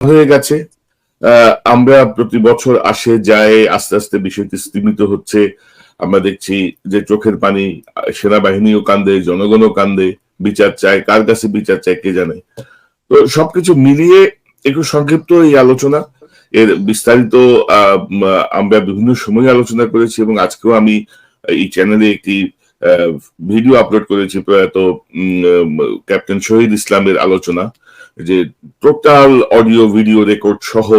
হয়ে গেছে। আমরা প্রতি বছর আসে, যায়, আস্তে আস্তে বিষয়টি স্তীমিত হচ্ছে। আমরা দেখছি যে চোখের পানি, সেনাবাহিনীও কান্দে, জনগণও কান্দে, বিচার চায়, কার কাছে বিচার চায় কে জানে। তো সবকিছু মিলিয়ে একটু সংক্ষিপ্ত এই আলোচনা। এর বিস্তারিত আমরা বিভিন্ন সময় আলোচনা করেছি এবং আজকেও আমি এই চ্যানেলে একটি ভিডিও আপলোড করেছি প্রয়াত ক্যাপ্টেন শহীদ ইসলামের আলোচনা। যে টোটাল অডিও, ভিডিও, রেকর্ড সহ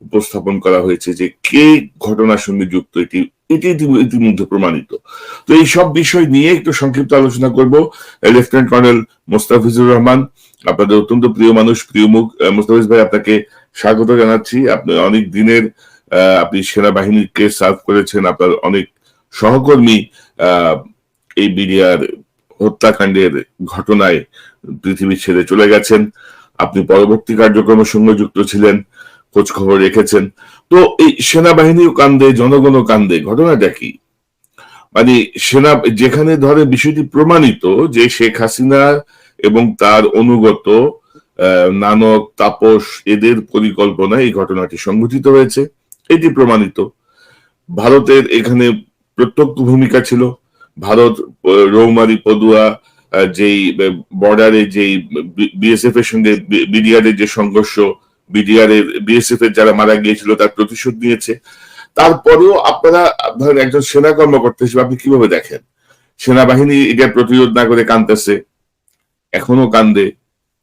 উপস্থাপন করা হয়েছে যে কে ঘটনার সঙ্গে যুক্ত, এটি এটি ইতি- ইতিমধ্যে প্রমাণিত। তো এই সব বিষয় নিয়ে একটু সংক্ষিপ্ত আলোচনা করব। লেফটেন্যান্ট কর্নেল মোস্তাফিজুর রহমান, আপনাদের অত্যন্ত প্রিয় মানুষ, প্রিয় মুখ মোস্তাফিজ ভাই, আপনাকে স্বাগত জানাচ্ছি। আপনি অনেক দিনের আপনি সেনাবাহিনীকে সার্ভ করেছেন, আপনার অনেক সহকর্মী এই বিডিআর হত্যাকাণ্ডের ঘটনায় পৃথিবী ছেড়ে চলে গেছেন। আপনি পরবর্তী কার্যক্রমের সঙ্গে যুক্ত ছিলেন, খোঁজ খবর রেখেছেন। তো এই সেনাবাহিনীও কান্দে, জনগণও কান্দে, ঘটনাটা কি? মানে সেনা, যেখানে ধরে বিষয়টি প্রমাণিত যে শেখ হাসিনা এবং তার অনুগত নানক, তাপস, এদের পরিকল্পনায় এই ঘটনাটি সংঘটিত হয়েছে, এটি প্রমাণিত। ভারতের এখানে প্রত্যক্ষ ভূমিকা ছিল। ভারত রৌমারি, পদুয়া যেই বর্ডারে যেই বিএসএফ এর সঙ্গে বিডিআর এর যে সংঘর্ষ বিডিআর এর বিএসএফ এর যারা মারা গিয়েছিল তার প্রতিশোধ নিয়েছে। তারপরেও আপনারা, ধরেন একজন সেনা কর্মকর্তা হিসেবে আপনি কীভাবে দেখেন? সেনাবাহিনী এটা প্রতিরোধ না করে কানতেছে এখনও কান্দে।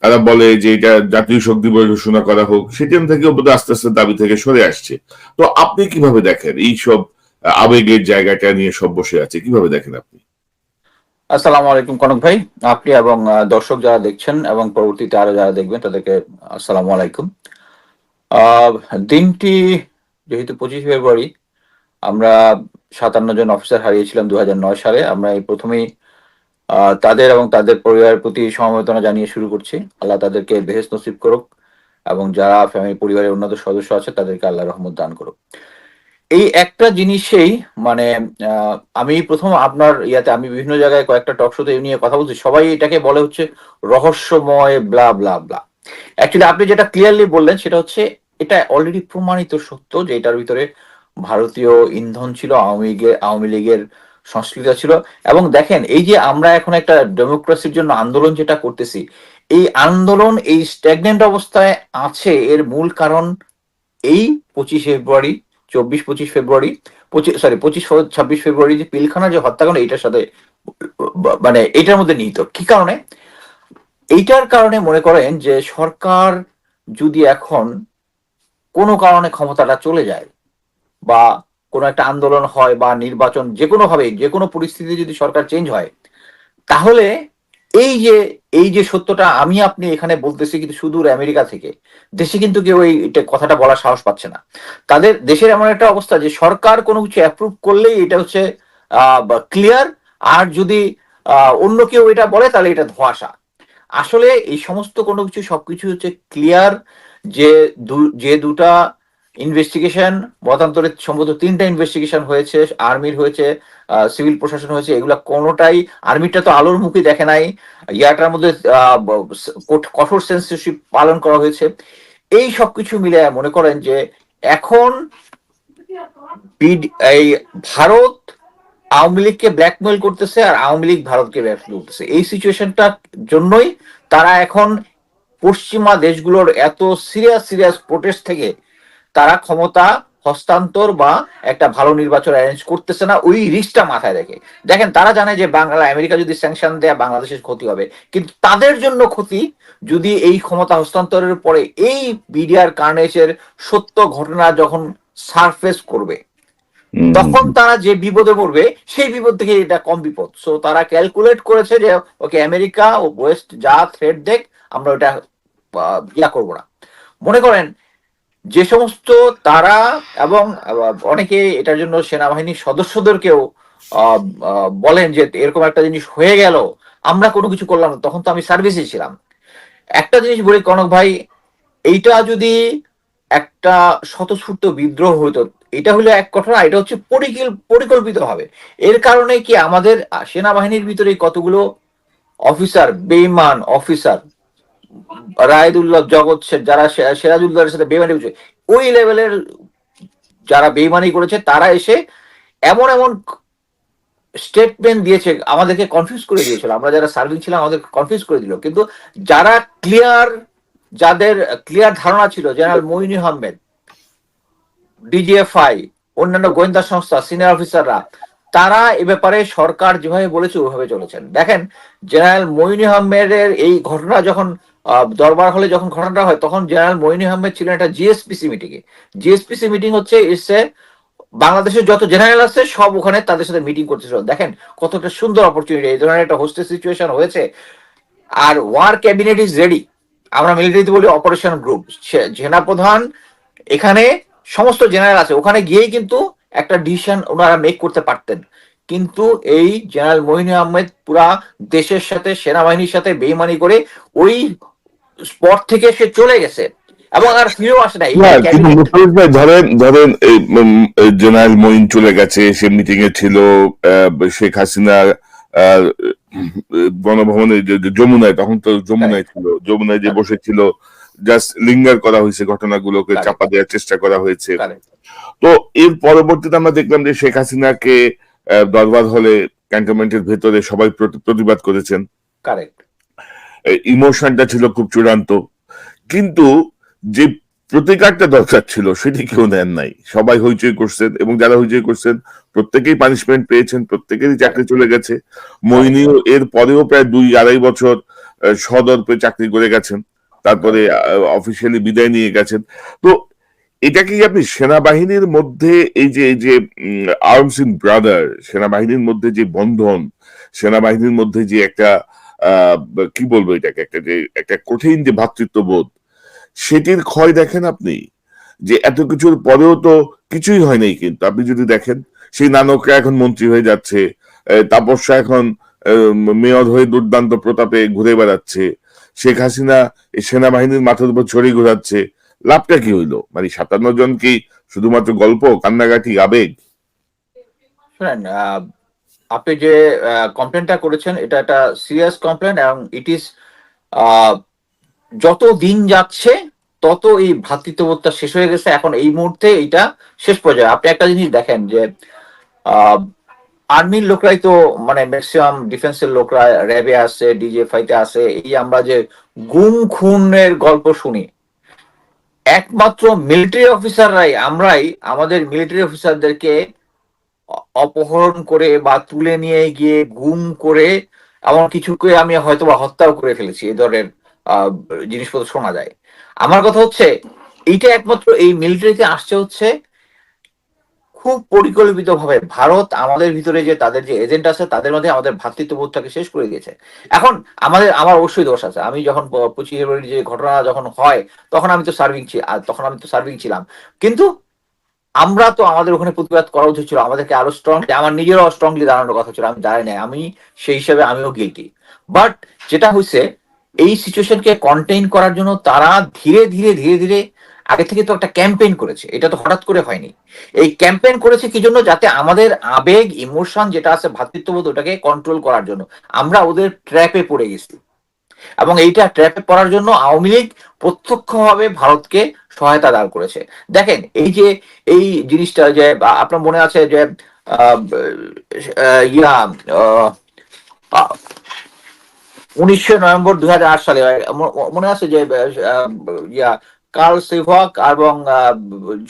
তারা বলে যে এটা জাতীয় শোক দিবস ঘোষণা করা হোক, সেখান থেকে আস্তে আস্তে দাবি থেকে সরে আসছে। তো আপনি কীভাবে দেখেন? এই সব আবেগের জায়গাটা নিয়ে সব বসে আছে, কীভাবে দেখেন আপনি? আসসালামু আলাইকুম কনক ভাই, আপনি এবং দর্শক যারা দেখছেন এবং পরবর্তীতে আরও যারা দেখবেন তাদেরকে আসসালামু আলাইকুম। দিনটি যেহেতু পঁচিশ ফেব্রুয়ারি, আমরা সাতান্ন জন অফিসার হারিয়েছিলাম দুই হাজার নয় সালে। আমরা এই প্রথমেই তাদের এবং তাদের পরিবারের প্রতি সমবেদনা জানিয়ে শুরু করছি। আল্লাহ তাদেরকে বেহেস নসিব করুক এবং যারা ফ্যামিলি পরিবারের উন্নত সদস্য আছে তাদেরকে আল্লাহ রহমত দান করুক। এই একটা জিনিসেই মানে আমি প্রথম আপনার ইয়াতে আমি বিভিন্ন জায়গায় কয়েকটা টক শোতে নিয়ে কথা বলছি, সবাই এটাকে বলে হচ্ছে রহস্যময় ব্লা ব্লা ব্লা অ্যাকচুয়ালি আপনি যেটা ক্লিয়ারলি বললেন সেটা হচ্ছে, এটা অলরেডি প্রমাণিত সত্য যে এটার ভিতরে ভারতীয় ইন্ধন ছিল, আওয়ামী লীগের আওয়ামী লীগের সংস্কৃতি ছিল। এবং দেখেন, এই যে আমরা এখন একটা ডেমোক্রেসির জন্য আন্দোলন যেটা করতেছি, এই আন্দোলন, এই স্ট্যাগনেন্ট অবস্থায় আছে এর মূল কারণ এই পঁচিশ ফেব্রুয়ারি চব্বিশ, পঁচিশ ফেব্রুয়ারি, পঁচিশ সরি পঁচিশ ছাব্বিশ ফেব্রুয়ারি যে পিলখানা যে হত্যাকাণ্ড এইটার সাথে মানে এটার মধ্যে নিহিত। কি কারণে? এইটার কারণে মনে করেন যে সরকার যদি এখন কোনো কারণে ক্ষমতাটা চলে যায় বা কোনো একটা আন্দোলন হয় বা নির্বাচন যে কোনো ভাবে যে কোনো পরিস্থিতি যদি সরকার চেঞ্জ হয়, তাহলে এই যে এই যে সত্যটা আমি আপনি এখানে বলতেছি কিন্তু সুদূর আমেরিকা থেকে, দেশে কিন্তু কেউ এই কথাটা বলার সাহস পাচ্ছে না। তাদের দেশের এমন একটা অবস্থা যে সরকার কোনো কিছু অ্যাপ্রুভ করলেই এটা হচ্ছে ক্লিয়ার আর যদি অন্য কেউ এটা বলে তাহলে এটা ধোঁয়াশা। আসলে এই সমস্ত কোনো কিছু সবকিছু হচ্ছে ক্লিয়ার যে যে দুটা ইনভেস্টিগেশন, মতান্তরে সম্ভবত তিনটা ইনভেস্টিগেশন হয়েছে, আর্মির হয়েছে সিভিল প্রশাসন হয়েছে, এগুলা কোনোটাই, আর্মিটা তো আলোর মুখে দেখে নাই, ইয়াটার মধ্যে কঠোর সেন্সরশিপ পালন করা হয়েছে। এই সব কিছু মিলে মনে করেন যে এখন এই ভারত আওয়ামী লীগকে ব্ল্যাকমেল করতেছে আর আওয়ামী লীগ ভারতকে ব্ল্যাকমেল করতেছে। এই সিচুয়েশনটার জন্যই তারা এখন পশ্চিমা দেশগুলোর এত সিরিয়াস সিরিয়াস প্রোটেস্ট থেকে তারা ক্ষমতা হস্তান্তর বা একটা ভালো নির্বাচন অ্যারেঞ্জ করতেছে না ওই রিস্কটা মাথায় রেখে। দেখেন তারা জানে যে বাংলা আমেরিকা যদি স্যাংশন দেয় বাংলাদেশের ক্ষতি হবে। কিন্তু তাদের জন্য ক্ষতি যদি এই ক্ষমতা হস্তান্তরের পরে এই বিডিআর কার্নেজের সত্য ঘটনা যখন সারফেস করবে তখন তারা যে বিপদে পড়বে সেই বিপদ থেকে এটা কম বিপদ। সো তারা ক্যালকুলেট করেছে যে ওকে আমেরিকা ও ওয়েস্ট যা থ্রেড দেখ আমরা ওটা ইয়া করব না। মনে করেন যে সমস্ত তারা এবং অনেকে এটার জন্য সেনাবাহিনীর সদস্যদেরকেও বলেন যে এরকম একটা জিনিস হয়ে গেল, আমরা কোনো কিছু করলাম না, তখন তো আমি সার্ভিসে ছিলাম। একটা জিনিস বলি কনক ভাই, এইটা যদি একটা স্বতঃস্ফূর্ত বিদ্রোহ হতো, এটা হলো এক ঘটনা এটা হচ্ছে পরিকল্পিত হবে এর কারণে কি আমাদের সেনাবাহিনীর ভিতরে কতগুলো অফিসার বেইমান অফিসার রায়দুল্লাহ জগৎ যারা সিরাজুল্লাহের সাথে বেমানি করেছে, ওই লেভেলের যারা বেমানি করেছে, তারা এসে এমন এমন স্টেটমেন্ট দিয়েছে, আমাদেরকে কনফিউজ করে দিয়েছিল। আমরা যারা সার্ভিং ছিলাম আমাদের কনফিউজ করে দিল। কিন্তু যারা ক্লিয়ার যাদের ক্লিয়ার ধারণা ছিল, জেনারেল মইনি আহমেদ ডিজিএফআই অন্যান্য গোয়েন্দা সংস্থা সিনিয়র অফিসাররা তারা এ ব্যাপারে সরকার যেভাবে বলেছে, ওভাবে চলেছেন। দেখেন, জেনারেল মইনি আহমেদের এই ঘটনা যখন দরবার হলে যখন ঘটনাটা হয়, তখন জেনারেল মইনি আহমেদ ছিলেন একটা জিএসপিসি মিটিং এ। জিএসপিসি মিটিং হচ্ছে এসে বাংলাদেশের যত জেনারেল আছে, সব ওখানে তাদের সাথে মিটিং করতেছিল। দেখেন কতটা সুন্দর অপরচুনিটি এই ধরনের একটা হোস্টেল সিচুয়েশন হয়েছে। আর ওয়ার ক্যাবিনেট ইজ রেডি আমরা মিলিটারিতে বলি অপারেশন গ্রুপ সেনাপ্রধান এখানে সমস্ত জেনারেল আছে। ওখানে গিয়েই কিন্তু একটা ডিসিশন ওনারা মেক করতে পারতেন। কিন্তু এই জেনারেল মহিনী আহমেদ পুরা দেশের সাথে, সেনাবাহিনীর সাথে বেইমানি করে ওই স্পট থেকে সে চলে গেছে এবং আর ফিরেও আসে না এই না, কিন্তু cabinet- ভাই ধরেন ধরেন এই জেনারেল মঈন চলে গেছে সে মিটিং এ ছিল শেখ হাসিনা গণভবনে যমুনায় তখন তো যমুনায় ছিল যমুনায় যে বসেছিল জাস্ট লিঙ্গার করা হয়েছে ঘটনাগুলোকে. চাপা দেওয়ার চেষ্টা করা হয়েছে। তো এর পরবর্তীতে আমরা দেখলাম যে শেখ হাসিনাকে দরবার হলে ক্যান্টনমেন্টের ভেতরে সবাই প্রতি- প্রতিবাদ করেছেন। Correct. ইমোশনটা ছিল খুব চূড়ান্ত। কিন্তু যে প্রতিকারটা দরকার ছিল সেটি কেউ নেন নাই। সবাই হইচই করছেন এবং যারা হইচই করছেন প্রত্যেকেই পানিশমেন্ট পেয়েছেন প্রত্যেকেরই চাকরি চলে গেছে। মইনিও এর পরেও প্রায় দুই আড়াই বছর সদর্পে চাকরি করে গেছেন। তারপরে অফিসিয়ালি বিদায় নিয়ে গেছেন। তো এটা কি আপনি সেনাবাহিনীর মধ্যে এই যে এই যে আর্মস ইন ব্রাদার সেনাবাহিনীর মধ্যে যে বন্ধন সেনাবাহিনীর মধ্যে যে একটা আহ, কি বলব এটাকে? একটা যে, একটা কঠিন যে ভ্রাতৃত্ববোধ সেটির ক্ষয় দেখেন আপনি। যে এত কিছুর পরেও তো কিছুই হয় নাই কিন্তু। আপনি যদি দেখেন, সেই নানকরা এখন মন্ত্রী হয়ে যাচ্ছে তাপস্যা এখন মেয়র হয়ে দুর্দান্ত প্রতাপে ঘুরে বেড়াচ্ছে, শেখ হাসিনা সেনাবাহিনীর মাথার উপর ছড়ি ঘোরাচ্ছে, লাভটা কি হইল? মানে সাতান্ন জন কি শুধুমাত্র গল্প, কান্নাকাটি, আবেগ? আপনি যে কমপ্লেনটা করেছেন, এটা একটা সিরিয়াস কমপ্লেন এবং ইট ইজ যত দিন যাচ্ছে, তত এই ভ্রাতৃত্ববোধটা শেষ হয়ে গেছে। এখন এই মুহূর্তে এটা শেষ পর্যায়ে। আপনি একটা জিনিস দেখেন যে আর্মির লোকরাই তো মানে ম্যাক্সিমাম ডিফেন্সের লোকরা, র্যাবে আছে ডিজে ফাইতে আছে, এই আমরা যে গুম খুনের গল্প শুনি, একমাত্র মিলিটারি অফিসাররাই আমরাই, আমাদের মিলিটারি অফিসারদেরকে অপহরণ করে বা তুলে নিয়ে গিয়ে গুম করে এমন কিছুকে আমি হয়তো বা হত্যাও করে ফেলেছি এই ধরনের জিনিসপত্র শোনা যায়। আমার কথা হচ্ছে, এইটা একমাত্র এই মিলিটারিতে আসছে হচ্ছে খুব পরিকল্পিত ভাবে ভারত আমাদের ভিতরে যে তাদের যে এজেন্ট আছে, তাদের মধ্যে আমাদের ভ্রাতৃত্ববোধটাকে শেষ করে দিয়েছে। এখন আমাদের, আমার অবশ্যই দোষ আছে। আমি যখন পঁচিশ ফেব্রুয়ারি যে ঘটনা যখন হয়, তখন আমি তো সার্ভিং তখন আমি তো সার্ভিং ছিলাম। কিন্তু আমরা তো আমাদের ওখানে প্রতিবাদ করা উচিত ছিল, আমাদেরকে আরও স্ট্রং আমার নিজেরও স্ট্রংলি দাঁড়ানোর কথা ছিল, আমি দাঁড়াই নাই, আমি সেই হিসাবে আমিও গিলটি বাট যেটা হয়েছে এই সিচুয়েশনকে কন্টেইন করার জন্য তারা ধীরে ধীরে ধীরে ধীরে আগে থেকে তো একটা ক্যাম্পেইন করেছে, এটা তো হঠাৎ করে হয়নি। এই ক্যাম্পেইন করেছে কি জন্য? যাতে আমাদের আবেগ ইমোশন যেটা আছে ভ্রাতৃত্ববোধ ওটাকে কন্ট্রোল করার জন্য। আমরা ওদের ট্র্যাপে পড়ে গেছি। এবং এইটা ট্র্যাপে পড়ার জন্য আওয়ামী লীগ প্রত্যক্ষভাবে ভারতকে সহায়তা দান করেছে। দেখেন এই যে এই জিনিসটা যে আপনার মনে আছে যে ইয়া উনিশশো নভেম্বর দুই হাজার আট সালে মনে আছে যে ইয়া কার্ল সিভক এবং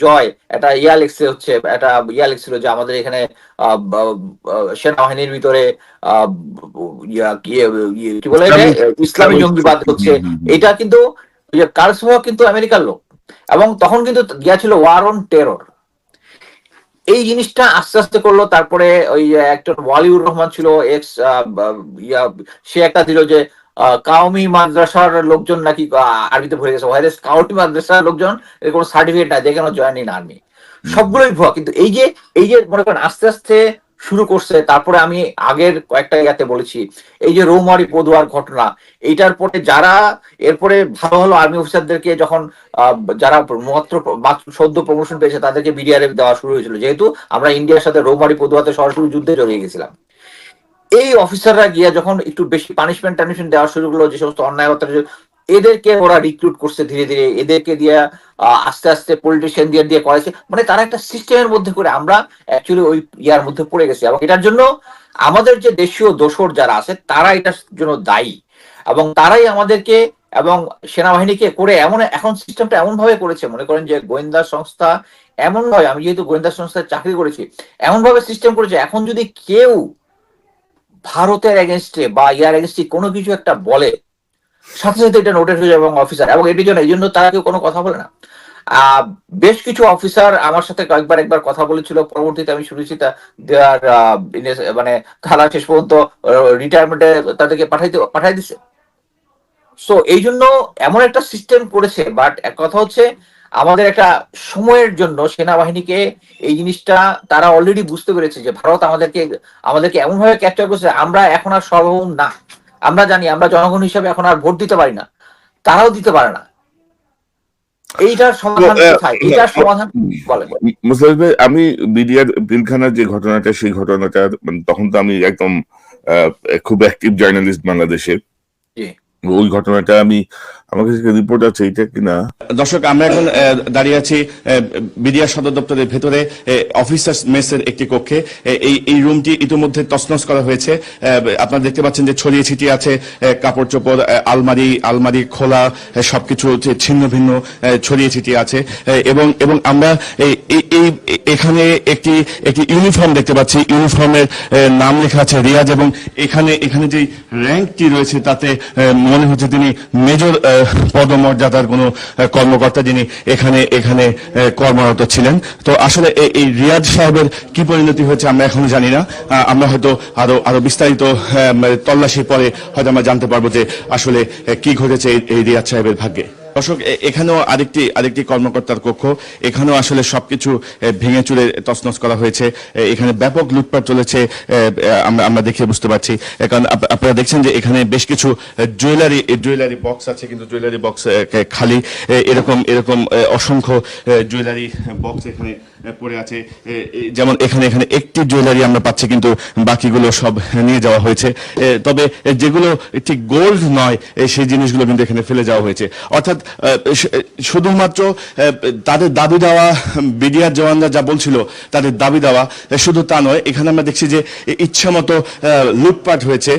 জয় একটা ইয়া লিখছে হচ্ছে একটা ইয়া লিখছিল যে আমাদের এখানে সেনাবাহিনীর ভিতরে আহ, ইয়া কি ইয়ে, কি বলে ইসলামী জঙ্গিবাদ হচ্ছে। এটা কিন্তু কার্ল সিভক কিন্তু আমেরিকার লোক। এবং তখন কিন্তু গিয়েছিল ওয়ার অন টেরর এই জিনিসটা আস্তে আস্তে করল তারপরে ওই একজন ওয়ালিউর রহমান ছিল এক্স ইয়া সে একটা দিল যে আহ, কাউমি মাদ্রাসার লোকজন নাকি আহ, আরবিতে ভরে গেছে। ওয়াইরেস কাউমি মাদ্রাসার লোকজন এর কোনো সার্টিফিকেট নাই দেখে জয়েন ইন আর্মি সবগুলোই ভুয়া। কিন্তু এই যে এই যে মনে করেন আস্তে আস্তে শুরু করছে, তারপরে আমি আগের কয়েকটা ইয়াতে বলেছি, এই যে রৌমারি পদুয়ার ঘটনা, এইটার পরে যারা, এরপরে ভালো ভালো আর্মি অফিসারদেরকে যখন যারা মাত্র সদ্য প্রমোশন পেয়েছে, তাদেরকে বিডিআরএফ দেওয়া শুরু হয়েছিল। যেহেতু আমরা ইন্ডিয়ার সাথে রৌমারি পদুয়াতে সরাসরি যুদ্ধে জড়িয়ে গেছিলাম। এই অফিসাররা গিয়ে যখন একটু বেশি পানিশমেন্ট টানিশমেন্ট দেওয়া শুরু করল যে সমস্ত অন্যায় এদেরকে ওরা রিক্রুট করছে ধীরে ধীরে, এদেরকে দিয়ে আস্তে আস্তে পলিটিশিয়ান দিয়ে দিয়ে করাইছে। মানে তারা একটা সিস্টেমের মধ্যে করে আমরা অ্যাকচুয়ালি ওই ইয়ার মধ্যে পড়ে গেছি। এবং এটার জন্য আমাদের যে দেশীয় দোসর যারা আছে, তারা এটার জন্য দায়ী। এবং তারাই আমাদেরকে এবং সেনাবাহিনীকে করে এমন, এখন সিস্টেমটা এমন ভাবে করেছে, মনে করেন যে গোয়েন্দা সংস্থা এমন ভাবে আমি যেহেতু গোয়েন্দা সংস্থায় চাকরি করেছি এমন ভাবে সিস্টেম করেছে। এখন যদি কেউ ভারতের এগেনস্টে বা ইয়ার এগেনস্টে কোনো কিছু একটা বলে সাথে সাথে এটা নোটিস হয়ে যাবে এবং অফিসার এবং এটির জন্য এই জন্য তারা কেউ কোনো কথা বলে না। বেশ কিছু অফিসার আমার সাথে কয়েকবার একবার কথা বলেছিল। পরবর্তীতে আমি শুনেছি তা দেয়ার মানে তারা শেষ পর্যন্ত রিটায়ারমেন্টে তাদেরকে পাঠাইতে, পাঠাই দিছে। সো এই জন্য এমন একটা সিস্টেম করেছে বাট এক কথা হচ্ছে, আমাদের একটা সময়ের জন্য সেনাবাহিনীকে এই জিনিসটা তারা অলরেডি বুঝতে পেরেছে যে ভারত আমাদেরকে আমাদেরকে এমনভাবে ক্যাপচার করছে, আমরা এখন আর সর্বভৌম না। আমরা জানি আমরা জনগণ হিসেবে এখন আর ভোট দিতে পারি না। তারাও দিতে পারে না। এইটার সমাধান কোথায়? এইটার সমাধান বলেন। ভাই আমি বিডিআর পিলখানার যে ঘটনাটা সেই ঘটনাটা মানে তখন তো আমি একদম খুব অ্যাক্টিভ জার্নালিস্ট বাংলাদেশের। জি। ওই ঘটনাটা আমি দর্শক, আমরা এখন দাঁড়িয়ে আছি বিডিআর সদর দপ্তরের ভেতরে অফিসার্স মেসের একটি কক্ষে। এই এই রুমটি ইতিমধ্যে তছনছ করা হয়েছে। আপনারা দেখতে পাচ্ছেন যে ছড়িয়ে ছিটিয়ে আছে কাপড় চোপড় আলমারি আলমারি খোলা সবকিছু ছিন্ন ভিন্ন ছড়িয়ে ছিটিয়ে আছে। এবং এবং আমরা এই, এখানে একটি একটি ইউনিফর্ম দেখতে পাচ্ছি। ইউনিফর্মের নাম লেখা আছে রিয়াজ এবং এখানে এখানে যে র্যাঙ্কটি রয়েছে তাতে মনে হচ্ছে তিনি মেজর পদমর্যাদার কোনো কর্মকর্তা যিনি এখানে এখানে কর্মরত ছিলেন। তো আসলে এই- রিয়াজ সাহেবের কি পরিণতি হয়েছে আমরা এখনও জানি না। আমরা হয়তো আরও আরও বিস্তারিত তল্লাশির পরে হয়তো আমরা জানতে পারব যে আসলে কি ঘটেছে এই- রিয়াজ সাহেবের ভাগ্যে। দর্শক এখানেও আরেকটি আরেকটি কর্মকর্তার কক্ষ। এখানেও আসলে সবকিছু ভেঙে চুরে তছনছ করা হয়েছে। এখানে ব্যাপক লুটপাট চলেছে আমরা দেখে বুঝতে পারছি। কারণ আপনারা দেখছেন যে এখানে বেশ কিছু জুয়েলারি জুয়েলারি বক্স আছে, কিন্তু জুয়েলারি বক্স খালি। এরকম এরকম অসংখ্য জুয়েলারি বক্স এখানে পড়ে আছে। যেমন এখানে এখানে একটি জুয়েলারি আমরা পাচ্ছি, কিন্তু বাকিগুলো সব নিয়ে যাওয়া হয়েছে। তবে যেগুলো ঠিক গোল্ড নয় সেই জিনিসগুলো কিন্তু এখানে ফেলে যাওয়া হয়েছে। অর্থাৎ শুধুমাত্র তাদের দাবি দেওয়া, বিডিআর জওয়ানরা যা বলছিল, তাদের দাবি দেওয়া শুধু তা নয়, এখানে আমরা দেখছি যে ইচ্ছা মতো লুটপাট হয়েছে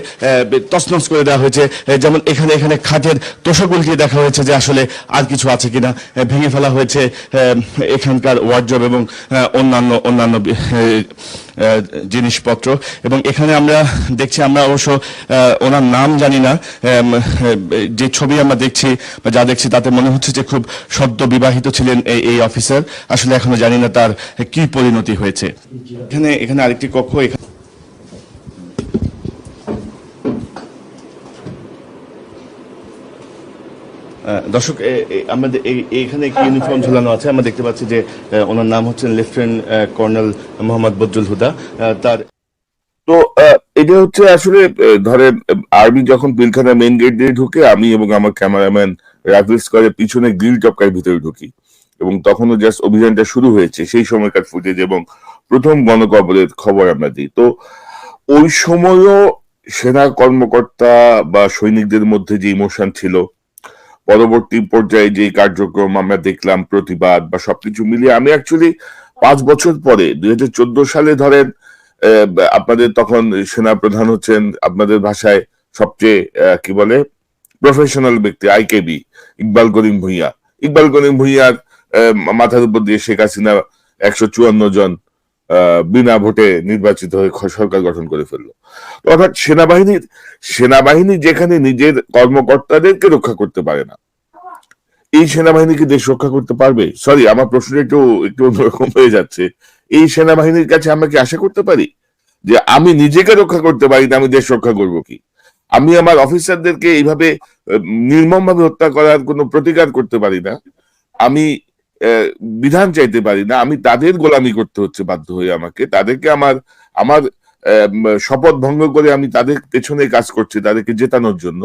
তছনছ করে দেওয়া হয়েছে। যেমন এখানে এখানে খাটের তোষকগুলিকে দেখা হয়েছে যে আসলে আর কিছু আছে কিনা ভেঙে ফেলা হয়েছে এখানকার ওয়ার্ড্রব এবং অন্যান্য অন্যান্য জিনিসপত্র। এবং এখানে আমরা দেখছি, আমরা অবশ্য ওনার নাম জানি না। যে ছবি আমরা দেখছি বা যা দেখছি তাতে মনে হচ্ছে যে খুব সদ্য বিবাহিত ছিলেন এই এই অফিসার। আসলে এখনও জানি না তার কি পরিণতি হয়েছে। এখানে এখানে আরেকটি কক্ষ, এখানে দর্শক আমাদের এইখানে একটি ইউনিফর্ম ঝুলানো আছে। আমরা দেখতে পাচ্ছি যে ওনার নাম হচ্ছেন লেফটেন্যান্ট কর্নেল মোহাম্মদ বজ্জুল হুদা। তার তো এটা হচ্ছে আসলে ধরে, আর্মি যখন পিলখানা মেইন গেট দিয়ে ঢুকে, আমি এবং আমার ক্যামেরাম্যান রাফিল স্কোয়ারের পিছনে গ্রিল টপকার ভিতরে ঢুকি। এবং তখনও জাস্ট অভিযানটা শুরু হয়েছে, সেই সময়কার ফুটেজ এবং প্রথম গণকবরের খবর আমরা দিই। তো, ওই সময়ও সেনা কর্মকর্তা বা সৈনিকদের মধ্যে যে ইমোশন ছিল পরবর্তী পর্যায়ে যে কার্যক্রম আমরা দেখলাম, প্রতিবাদ বা সবকিছু মিলিয়ে আমি অ্যাকচুয়ালি পাঁচ বছর পরে, দুই হাজার চোদ্দ সালে ধরেন আপনাদের তখন সেনা প্রধান হচ্ছেন আপনাদের ভাষায় সবচেয়ে কি বলে প্রফেশনাল ব্যক্তি আইকেবি ইকবাল করিম ভুইয়া। ইকবাল করিম ভুইয়ার মাথার উপর দিয়ে শেখ হাসিনা একশো চুয়ান্ন জন বিনা ভোটে নির্বাচিত হয়ে সরকার গঠন করে ফেলল। অর্থাৎ সেনাবাহিনীর সেনাবাহিনী যেখানে নিজের কর্মকর্তাদেরকে রক্ষা করতে পারে না, এই সেনাবাহিনী কি দেশ রক্ষা করতে পারবে? সরি আমার প্রশ্নটা একটু একটু অন্যরকম হয়ে যাচ্ছে। এই সেনাবাহিনীর কাছে আমরা কি আশা করতে পারি? যে আমি নিজেকে রক্ষা করতে পারি না, আমি দেশ রক্ষা করব কি? আমি আমার অফিসারদেরকে এইভাবে নির্মম ভাবে হত্যা করার কোনো প্রতিকার করতে পারি না। আমি বিধান চাইতে পারি না, আমি তাদের গোলামি করতে হচ্ছে বাধ্য হয়ে আমাকে। তাদেরকে আমার আমার শপথ ভঙ্গ করে আমি তাদের পেছনে কাজ করছি, তাদেরকে জেতানোর জন্য।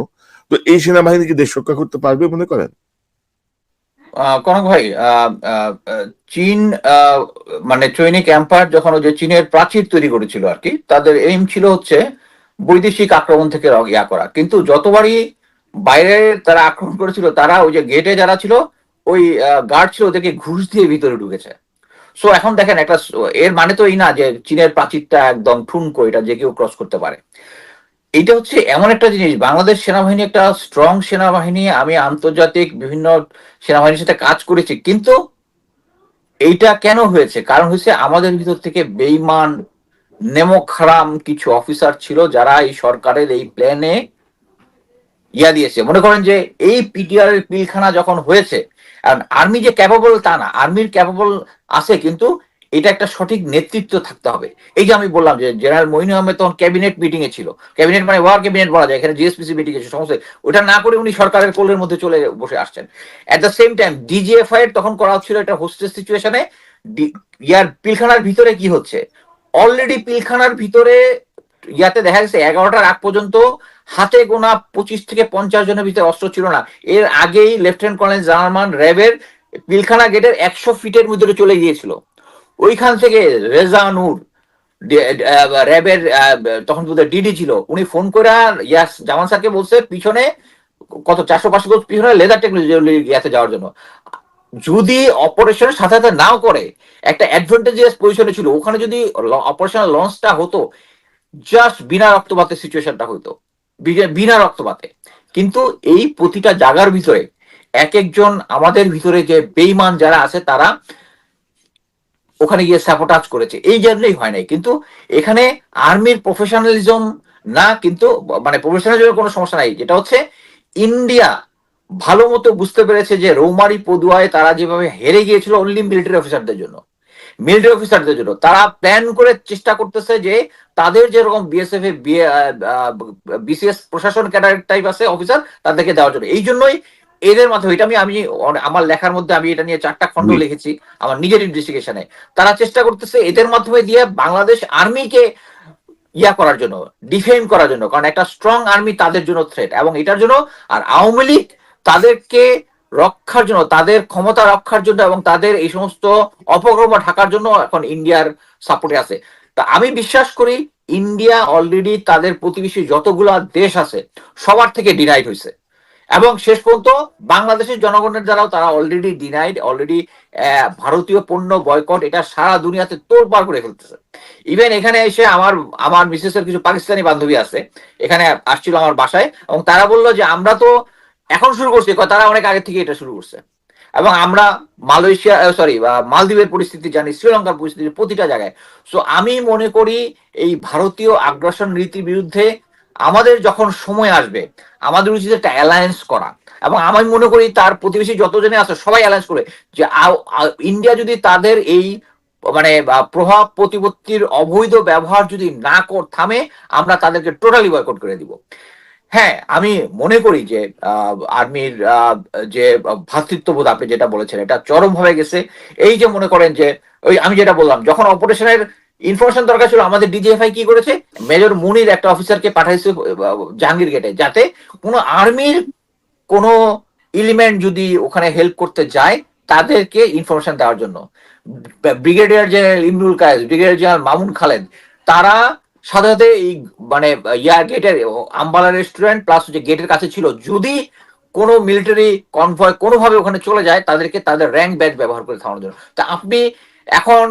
তো এই সেনাবাহিনী কি দেশ রক্ষা করতে পারবে মনে করেন? কনক ভাই চীন মানে চৈনিক এম্পায়ার যখন ওই যে চীনের প্রাচীর তৈরি করেছিল আর কি, তাদের এইম ছিল হচ্ছে বৈদেশিক আক্রমণ থেকে ইয়া করা। কিন্তু যতবারই বাইরে তারা আক্রমণ করেছিল, তারা ওই যে গেটে যারা ছিল ওই গার্ড ছিল ওদেরকে ঘুষ দিয়ে ভিতরে ঢুকেছে। সো এখন দেখেন একটা, এর মানে তো এই না যে চীনের প্রাচীরটা একদম ঠুনকো, এটা যে কেউ ক্রস করতে পারে। এটা হচ্ছে এমন একটা জিনিস, বাংলাদেশ সেনাবাহিনী একটা স্ট্রং সেনাবাহিনী, আমি আন্তর্জাতিক বিভিন্ন সেনাবাহিনীর সাথে কাজ করেছি, কিন্তু এইটা কেন হয়েছে? কারণ হচ্ছে আমাদের ভিতর থেকে বেইমান নেমখারাম কিছু অফিসার ছিল যারা এই সরকারের এই প্ল্যানে ইয়া দিয়েছে। মনে করেন যে এই পিটিআর পিলখানা যখন হয়েছে আর্মি যে ক্যাপাবল তা না আর্মির ক্যাপাবল আছে কিন্তু এটা একটা সঠিক নেতৃত্ব থাকতে হবে। এই যে আমি বললাম যে জেনারেল মইন আহমেদ তখন ক্যাবিনেট মিটিং এ ছিল। ক্যাবিনেট মানে ওয়ার ক্যাবিনেট বলা যায়, এখানে জিএসপিসি মিটিং এ সমস্ত ওটা না করে উনি সরকারের কোলের মধ্যে চলে বসে আসছেন। At the same time DGFI এর তখন করা হচ্ছিল একটা হোস্টেজ সিচুয়েশনে ইয়ার পিলখানার ভিতরে কি হচ্ছে? অলরেডি পিলখানার ভিতরে ইয়াতে দেখা গেছে এগারোটার আগ পর্যন্ত হাতে গোনা পঁচিশ থেকে পঞ্চাশ জনের ভিতরে অস্ত্র ছিল না। এর আগেই লেফটেন্যান্ট কর্নেল জার্মান র্যাবের পিলখানা গেটের একশো ফিটের ভিতরে চলে গিয়েছিল। ওইখান থেকে রেজা নূর ডে- আহ, র্যাবের তখন বোধহয় ডিডি ছিল উনি ফোন করে ইয়াস জামান স্যারকে বলছে পিছনে কত চারশো পাঁচশো গজ পিছনে লেদার টেকনোলজি ইয়াতে যাওয়ার জন্য। যদি অপারেশনের সাথে সাথে নাও করে একটা অ্যাডভান্টেজিয়াস পজিশনে ছিল ওখানে যদি অপারেশনাল লঞ্চটা হতো জাস্ট বিনা রক্তপাতের সিচুয়েশনটা হতো। বিনা- রক্তপাতে। কিন্তু এই প্রতিটা জায়গার ভিতরে এক একজন আমাদের ভিতরে যে বেইমান যারা আছে, তারা ওখানে গিয়ে স্যাপোটাজ করেছে। এই জন্যই হয় নাই। কিন্তু এখানে আর্মির প্রফেশনালিজম না, কিন্তু মানে প্রফেশনালিজমের কোনো সমস্যা নাই। যেটা হচ্ছে, ইন্ডিয়া ভালো মতো বুঝতে পেরেছে যে রৌমারি পদুয়ায় তারা যেভাবে হেরে গিয়েছিল অনলি মিলিটারি অফিসারদের জন্য। মিলিটারি অফিসারদের জন্য। তারা প্ল্যান করে চেষ্টা করতেছে যে তাদের যেরকম বিএসএফ এ বিসিএস প্রশাসন ক্যাডার টাইপ আছে অফিসার তাদেরকে দেওয়ার জন্য। এই জন্যই এদের মাধ্যমে এটা আমি আমি আমার লেখার মধ্যে আমি এটা নিয়ে চারটা খণ্ড লিখেছি আমার নিজের ইনভেস্টিগেশনে তারা চেষ্টা করতেছে এদের মাধ্যমে দিয়ে বাংলাদেশ আর্মিকে ইয়া করার জন্য ডিফেম করার জন্য কারণ একটা স্ট্রং আর্মি তাদের জন্য থ্রেট এবং এটার জন্য আর আওয়ামী লীগ তাদেরকে রক্ষার জন্য, তাদের ক্ষমতা রক্ষার জন্য এবং তাদের এই সমস্ত অপকর্ম ঢাকার জন্য এখন ইন্ডিয়ার সাপোর্টে আছে। তা আমি বিশ্বাস করি, ইন্ডিয়া অলরেডি তাদের প্রতিবেশী যতগুলা দেশ আছে, সবার থেকে ডিনাইড হয়েছে। এবং শেষ পর্যন্ত বাংলাদেশের জনগণের দ্বারাও তারা অলরেডি ডিনাইড অলরেডি ভারতীয় পণ্য বয়কট এটা সারা দুনিয়াতে তোড়পাড় করে ফেলতেছে। ইভেন এখানে এসে আমার আমার মিসেসের কিছু পাকিস্তানি বান্ধবী আছে, এখানে আসছিল আমার বাসায় এবং তারা বলল যে, আমরা তো এখন শুরু করছে তারা অনেক আগে থেকে এটা শুরু করছে। এবং আমরা মালয়েশিয়া সরি মালদ্বীপের পরিস্থিতি জানি, শ্রীলঙ্কার পরিস্থিতি প্রতিটা জায়গায়। সো আমি মনে করি এই ভারতীয় আগ্রাসন নীতির বিরুদ্ধে আমাদের যখন সময় আসবে, আমাদের উচিত একটা অ্যালায়েন্স করা। এবং আমি মনে করি তার প্রতিবেশী যতজনে আছে, সবাই অ্যালায়েন্স করে যে ইন্ডিয়া যদি তাদের এই মানে প্রভাব প্রতিপত্তির অবৈধ ব্যবহার যদি না থামে, আমরা তাদেরকে টোটালি বয়কট করে দিব। হ্যাঁ আমি মনে করি যে আর্মির যে ভ্রাতৃত্ববোধ আপনি যেটা বলেছেন, এটা চরম হয়ে গেছে। এই যে মনে করেন যে, ওই আমি যেটা বললাম, যখন অপারেশনের ইনফরমেশন দরকার ছিল, আমাদের ডিজিএফআই কি করেছে? মেজর মুনির একটা অফিসারকে পাঠাইছে জাহাঙ্গীর গেটে, যাতে কোনো আর্মির কোনো এলিমেন্ট যদি ওখানে হেল্প করতে যায়, তাদেরকে ইনফরমেশন দেওয়ার জন্য। Brigadier general Imrul Kayes, brigadier general Mamun Khaled, তারা সাথে এই মানে ইয়ার গেটের আম্বালা রেস্টুরেন্ট প্লাস যে গেটের কাছে ছিল। যদি কোনো মিলিটারি কনভয় কোনোভাবে ওখানে চলে যায়, তাদেরকে তাদের র্যাঙ্ক ব্যাচ ব্যবহার করে থামানোর জন্য। তা আপনি এখন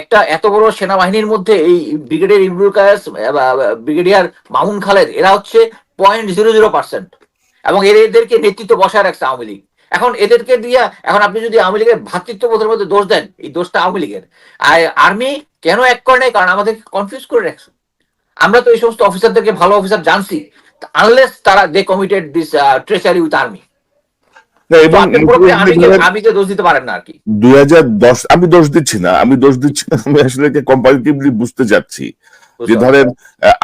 একটা এত বড় সেনাবাহিনীর মধ্যে এই ব্রিগেডিয়ার ইমরুল কায়েস ব্রিগেডিয়ার মামুন খালেদ এরা হচ্ছে পয়েন্ট জিরো জিরো পার্সেন্ট এবং এদেরকে নেতৃত্ব বসায় রাখছে আওয়ামী লীগ। এখন এদেরকে দিয়ে, এখন আপনি যদি আওয়ামী লীগের ভ্রাতৃত্ববোধের মধ্যে দোষ দেন, এই দোষটা আওয়ামী লীগের। আর আর্মি কেন এক করে নেই? কারণ আমাদেরকে কনফিউজ করে রাখছে। আমরা তো এই সমস্ত অফিসারদেরকে ভালো অফিসার জানছি আনলেস তারা they committed this treachery with army আর্মিকে দোষ দিতে পারেন না আর কি। দুই হাজার দশ আমি দোষ দিচ্ছি না আমি দোষ দিচ্ছি না আমি আসলে কম্পারিটিভলি বুঝতে যাচ্ছি যে ধরেন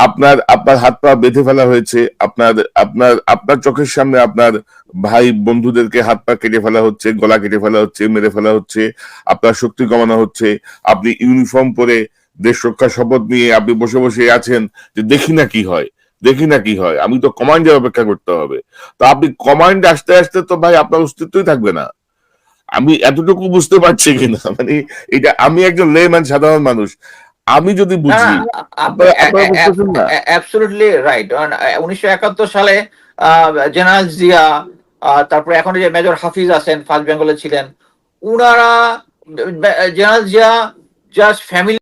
আপনার আপনার হাত পা বেঁধে ফেলা হয়েছে আপনার আপনার আপনার চোখের সামনে আপনার ভাই বন্ধুদেরকে হাত পা কেটে ফেলা হচ্ছে গলা কেটে ফেলা হচ্ছে মেরে ফেলা হচ্ছে আপনার শক্তি কমানো হচ্ছে আপনি ইউনিফর্ম পরে দেশ রক্ষা শপথ নিয়ে আপনি বসে বসে আছেন যে দেখি না কি হয় দেখি না কি হয়। আমি তো কমান্ডের অপেক্ষা করতে হবে। তো আপনি কমান্ড আসতে আসতে তো ভাই আপনার অস্তিত্বই থাকবে না। আমি এতটুকু বুঝতে পারছি কিনা? মানে এটা আমি একজন লেম্যান সাধারণ মানুষ। আমি যদি বুঝি? অ্যাবসলিউটলি রাইট উনিশশো একাত্তর সালে জেনারেল জিয়া তারপরে এখন যে মেজর হাফিজ আছেন ফার্স্ট বেঙ্গলে ছিলেন উনারা জেনারেল জিয়া জাস্ট ফ্যামিলি